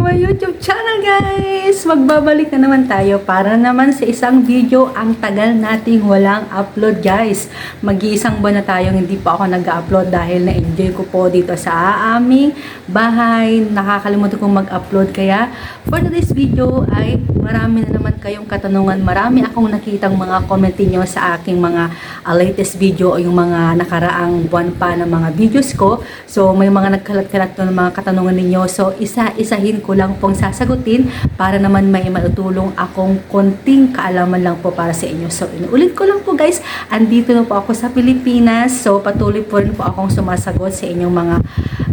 to my YouTube channel guys! Magbabalik na naman tayo para naman sa isang video ang tagal nating walang upload guys. Mag-iisang buwan na tayong hindi pa ako nag-upload dahil na-enjoy ko po dito sa aming bahay. Nakakalimutan kong mag-upload kaya for today's video ay marami na naman kayong katanungan. Marami akong nakitang mga comment niyo sa aking mga uh, latest video o yung mga nakaraang buwan pa ng mga videos ko. So may mga nagkalat-kalat ng mga katanungan ninyo. So isa-isahin ko lang pong sasagutin para naman may matutulong akong konting kaalaman lang po para sa inyo. So inuulit ko lang po guys, andito na po ako sa Pilipinas. So patuloy po rin po akong sumasagot sa inyong mga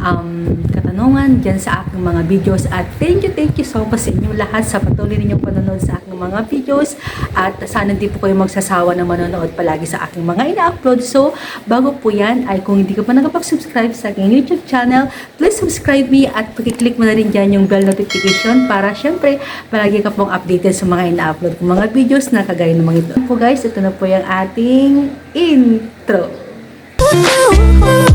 um, katanungan dyan sa aking mga videos. At thank you, thank you so much sa inyong lahat sa patuloy ninyong panonood sa aking mga videos. At sana hindi po kayo magsasawa na manonood palagi sa aking mga ina-upload. So bago po yan ay kung hindi ka pa nakapag-subscribe sa aking YouTube channel, please subscribe me at pakiclick mo na rin dyan yung bell notification para syempre palagi ka pong updated sa mga ina-upload kong mga videos na kagaya ng mga ito. Po guys, ito na po yung ating intro. Sa mga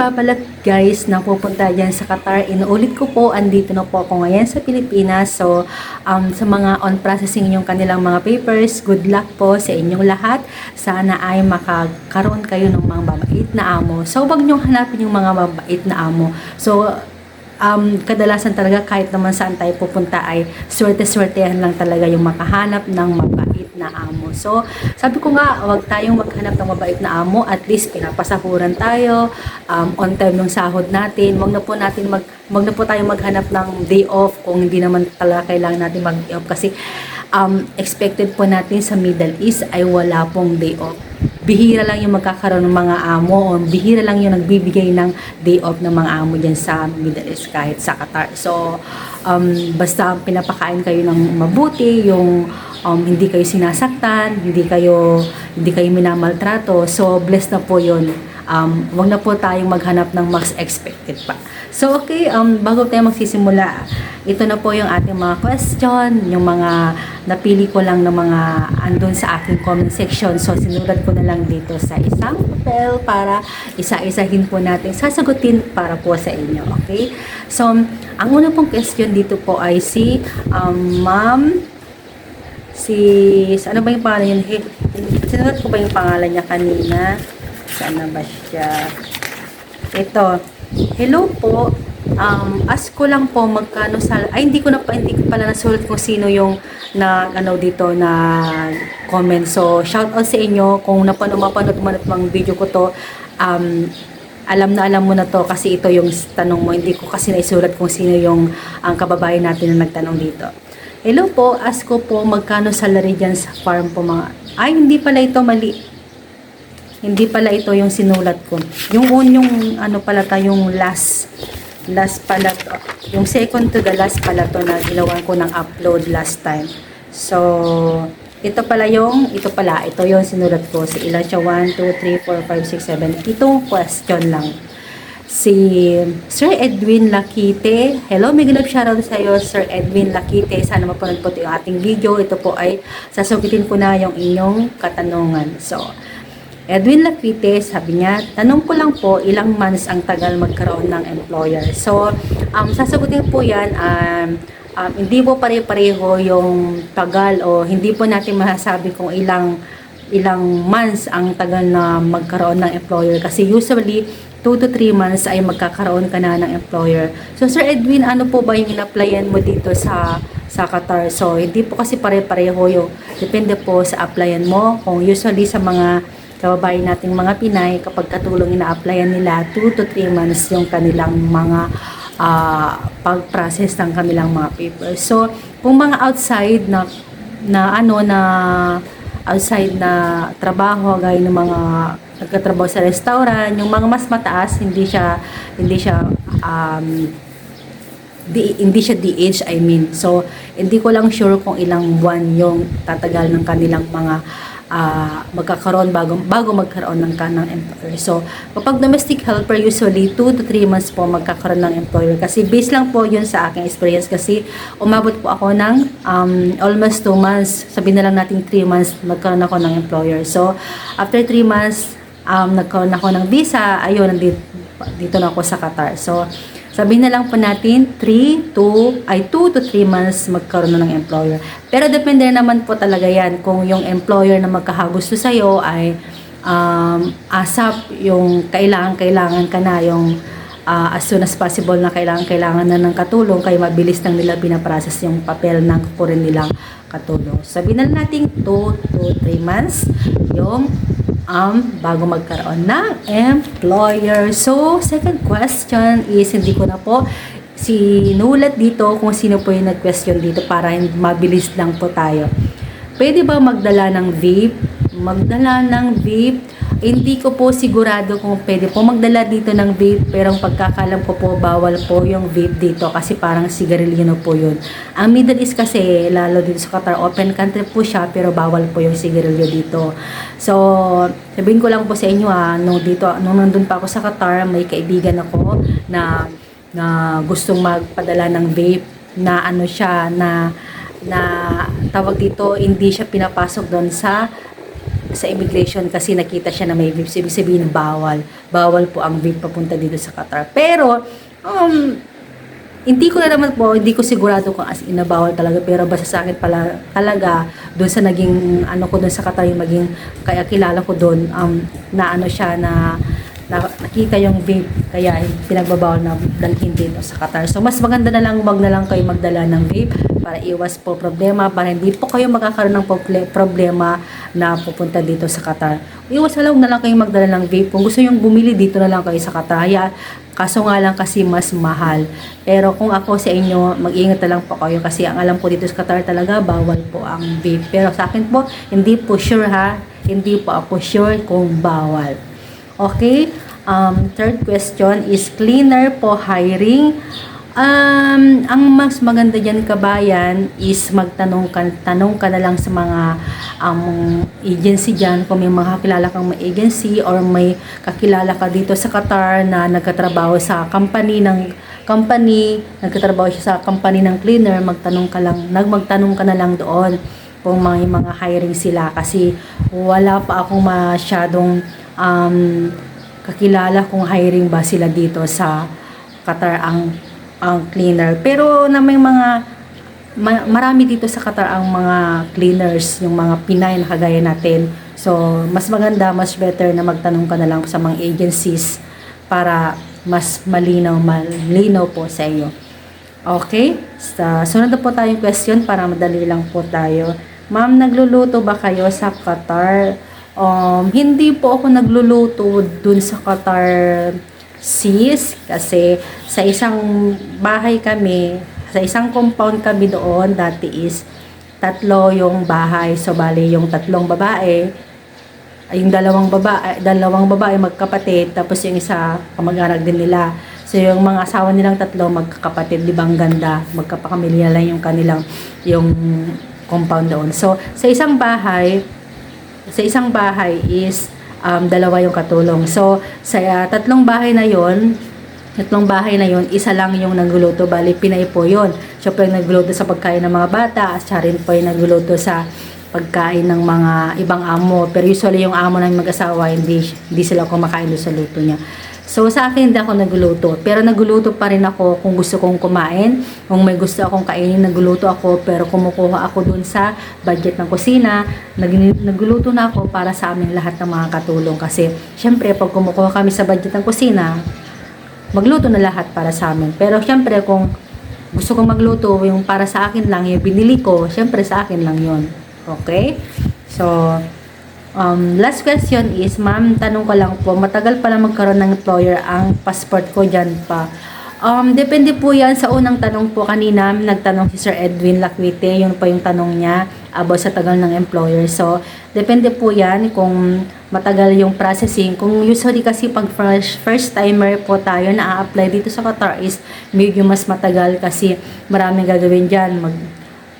nagbabalak guys na pupunta dyan sa Qatar, inuulit ko po, andito na po ako ngayon sa Pilipinas. So, um, sa mga on processing yung kanilang mga papers, good luck po sa inyong lahat. Sana ay makakaroon kayo ng mga mabait na amo. So, wag niyong hanapin yung mga mabait na amo. So, um, kadalasan talaga kahit naman saan tayo pupunta ay swerte-swertehan lang talaga yung makahanap ng mabait na amo. So, sabi ko nga, wag tayong maghanap ng mabait na amo. At least, pinapasahuran tayo. Um, on time ng sahod natin. Wag na po natin mag, wag na po tayong maghanap ng day off kung hindi naman talaga kailangan natin mag-day off. Kasi, um, expected po natin sa Middle East ay wala pong day off bihira lang yung magkakaroon ng mga amo o bihira lang yung nagbibigay ng day off ng mga amo dyan sa Middle East kahit sa Qatar. So, um, basta pinapakain kayo ng mabuti, yung um, hindi kayo sinasaktan, hindi kayo hindi kayo minamaltrato. So, blessed na po yun. Um, wag na po tayong maghanap ng max expected pa. So, okay, um, bago tayo magsisimula, ito na po yung ating mga question, yung mga napili ko lang ng mga andun sa aking comment section. So, sinulat ko na lang dito sa isang papel para isa-isahin po natin sasagutin para po sa inyo. Okay? So, ang una pong question dito po ay si um, Ma'am si ano ba yung pangalan yun? He, sinulat ko ba yung pangalan niya kanina? Saan na ba siya? Ito. Hello po. Um, ask ko lang po magkano sa ay hindi ko na pa hindi ko pala nasulat kung sino yung na ano dito na comment. So shout out sa inyo kung napanood mapanood mo na itong video ko to. Um, alam na alam mo na to kasi ito yung tanong mo. Hindi ko kasi naisulat kung sino yung ang kababayan natin na nagtanong dito. Hello po, ask ko po magkano salary dyan sa farm po mga... Ay, hindi pala ito mali. Hindi pala ito yung sinulat ko. Yung un, yung ano pala ta, yung last, last pala to. Yung second to the last pala to na ginawa ko ng upload last time. So, ito pala yung, ito pala, ito yung sinulat ko. Si ilan siya? 1, 2, 3, 4, 5, 6, 7. Itong question lang. Si Sir Edwin Lakite. Hello, may love shoutout sa iyo, Sir Edwin Lakite. Sana mapanood po ito yung ating video. Ito po ay sasagutin ko na yung inyong katanungan. So, Edwin Lapite, sabi niya, tanong ko lang po, ilang months ang tagal magkaroon ng employer. So, um, sasagutin po yan, um, um, hindi po pare-pareho yung tagal o hindi po natin masasabi kung ilang ilang months ang tagal na magkaroon ng employer. Kasi usually, 2 to 3 months ay magkakaroon ka na ng employer. So, Sir Edwin, ano po ba yung in-applyan mo dito sa sa Qatar? So, hindi po kasi pare-pareho yung depende po sa applyan mo. Kung usually sa mga kababayan nating mga Pinay, kapag katulong ina-applyan nila, 2 to 3 months yung kanilang mga ah, pag-process ng kanilang mga papers. So, kung mga outside na na ano na outside na trabaho gaya ng mga nagkatrabaho sa restaurant, yung mga mas mataas, hindi siya hindi siya um, di, hindi siya DH, I mean. So, hindi ko lang sure kung ilang buwan yung tatagal ng kanilang mga ah, magkakaroon bago, bago magkaroon ng kanang employer. So, kapag domestic helper, usually 2 to 3 months po magkakaroon ng employer. Kasi based lang po yun sa aking experience kasi umabot po ako ng um, almost 2 months. Sabihin na lang natin 3 months magkaroon ako ng employer. So, after 3 months, um, nagkaroon ako ng visa, ayun, nandito, dito na ako sa Qatar. So, sabihin na lang po natin 3 to ay 2 to 3 months magkaroon na ng employer. Pero depende naman po talaga 'yan kung yung employer na magkakagusto sa iyo ay um, ASAP yung kailangan kailangan ka na yung ah, as soon as possible na kailangan kailangan na ng katulong kaya mabilis lang nila pinaprocess yung papel ng kukurin nilang katulong. Sabihin na lang natin 2 to 3 months yung um, bago magkaroon ng employer. So, second question is, hindi ko na po sinulat dito kung sino po yung nag-question dito para mabilis lang po tayo. Pwede ba magdala ng vape? Magdala ng vape? Hindi ko po sigurado kung pwede po magdala dito ng vape pero ang pagkakalam ko po bawal po yung vape dito kasi parang sigarilyo na po yun. Ang Middle East kasi lalo dito sa Qatar open country po siya pero bawal po yung sigarilyo dito. So sabihin ko lang po sa inyo ah, nung dito nung nandun pa ako sa Qatar may kaibigan ako na na gustong magpadala ng vape na ano siya na na tawag dito hindi siya pinapasok doon sa sa immigration kasi nakita siya na may. So, ibig sabihin, bawal. Bawal po ang vape papunta dito sa Qatar. Pero, um, hindi ko na naman po, hindi ko sigurado kung as in na bawal talaga. Pero basta sa akin pala, talaga, doon sa naging, ano ko doon sa Qatar, yung maging, kaya kilala ko doon, um, na ano siya, na nakita yung vape, kaya pinagbabawal na dalhin dito sa Qatar. So, mas maganda na lang, wag na lang kayo magdala ng vape para iwas po problema, para hindi po kayo magkakaroon ng problema na pupunta dito sa Qatar. Iwas na lang na lang kayo magdala ng vape. Kung gusto yung bumili dito na lang kayo sa Qatar. Kaya, kaso nga lang kasi mas mahal. Pero kung ako sa inyo, mag-ingat na lang po kayo kasi ang alam ko dito sa Qatar talaga, bawal po ang vape. Pero sa akin po, hindi po sure ha. Hindi po ako sure kung bawal. Okay? Um, third question is cleaner po hiring. Um, ang mas maganda dyan kabayan is magtanong ka, tanong ka na lang sa mga um, agency dyan kung may mga kakilala kang may agency or may kakilala ka dito sa Qatar na nagkatrabaho sa company ng company, nagkatrabaho siya sa company ng cleaner, magtanong ka lang, nagmagtanong ka na lang doon kung may mga hiring sila kasi wala pa akong masyadong um, kakilala kung hiring ba sila dito sa Qatar ang ang cleaner. Pero na may mga ma- marami dito sa Qatar ang mga cleaners, yung mga Pinay na kagaya natin. So, mas maganda, mas better na magtanong ka na lang sa mga agencies para mas malinaw, malinaw po sa iyo. Okay? Sa sunod na po tayong question para madali lang po tayo. Ma'am, nagluluto ba kayo sa Qatar? Um, hindi po ako nagluluto dun sa Qatar sis kasi sa isang bahay kami, sa isang compound kami doon dati is tatlo yung bahay. So, bali yung tatlong babae, yung dalawang babae, dalawang babae magkapatid, tapos yung isa kamag-anak din nila. So, yung mga asawa nilang tatlo magkakapatid, di ba ang ganda? Magkapakamilia lang yung kanilang, yung compound doon. So, sa isang bahay, sa isang bahay is um, dalawa yung katulong. So, sa uh, tatlong bahay na yon tatlong bahay na yon isa lang yung nagluluto. Bali, Pinay po yun. Siya po yung nagluluto sa pagkain ng mga bata. At siya rin po yung nagluluto sa pagkain ng mga ibang amo. Pero usually yung amo ng mag-asawa, hindi, hindi sila kumakain sa luto niya. So, sa akin, hindi ako nagluluto. Pero nagluluto pa rin ako kung gusto kong kumain. Kung may gusto akong kainin, nagluluto ako. Pero kumukuha ako dun sa budget ng kusina. Nag, nagluluto na ako para sa aming lahat ng mga katulong. Kasi, syempre, pag kumukuha kami sa budget ng kusina, magluto na lahat para sa amin. Pero, syempre, kung gusto kong magluto, yung para sa akin lang, yung binili ko, syempre sa akin lang yon Okay? So, Um, last question is, ma'am, tanong ko lang po, matagal pala magkaroon ng employer ang passport ko dyan pa. Um, depende po yan sa unang tanong po kanina, nagtanong si Sir Edwin Laquite, yun po yung tanong niya about sa tagal ng employer. So, depende po yan kung matagal yung processing. Kung usually kasi pag first, first timer po tayo na apply dito sa Qatar is medyo mas matagal kasi maraming gagawin dyan. Mag,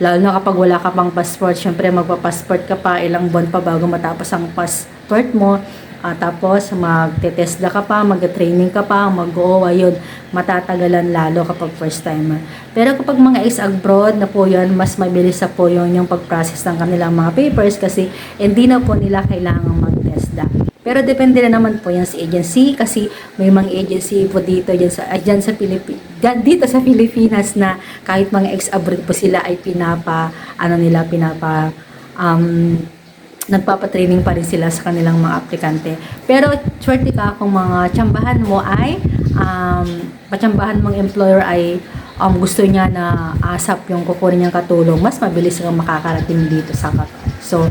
Lalo na kapag wala ka pang passport, syempre magpa-passport ka pa, ilang buwan pa bago matapos ang passport mo. Ah, tapos magte-TESDA ka pa, mag-training ka pa, mag-OWA yun, matatagalan lalo kapag first timer. Pero kapag mga ex-abroad na po yun, mas mabilis na po yun yung pag-process ng kanilang mga papers kasi hindi na po nila kailangan mag-TESDA. Pero depende na naman po yan sa agency kasi may mga agency po dito dyan sa, ah, dyan sa Pilipinas, dito sa Pilipinas na kahit mga ex-abroad po sila ay pinapa, ano nila, pinapa, um, nagpapatraining pa rin sila sa kanilang mga aplikante. Pero swerte ka kung mga tsambahan mo ay um, patsambahan mong employer ay um, gusto niya na ASAP yung kukunin niyang katulong, mas mabilis kang makakarating dito sa Qatar. So,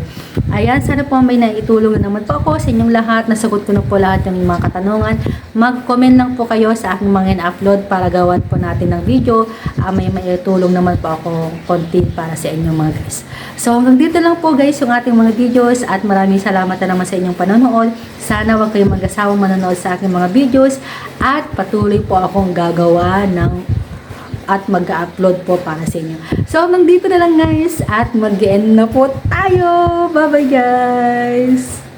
ayan, sana po may naitulong na naman po ako sa inyong lahat. Nasagot ko na po lahat ng mga katanungan. Mag-comment lang po kayo sa aking mga in-upload para gawan po natin ng video. Ah, may maitulong naman po ako content para sa inyong mga guys. So, hanggang dito lang po guys yung ating mga videos at maraming salamat na naman sa inyong panonood. Sana wag kayong mag-asawang manonood sa aking mga videos at patuloy po akong gagawa ng at mag-upload po para sa inyo. So, hanggang dito na lang guys at mag-end na po tayo. Bye-bye guys!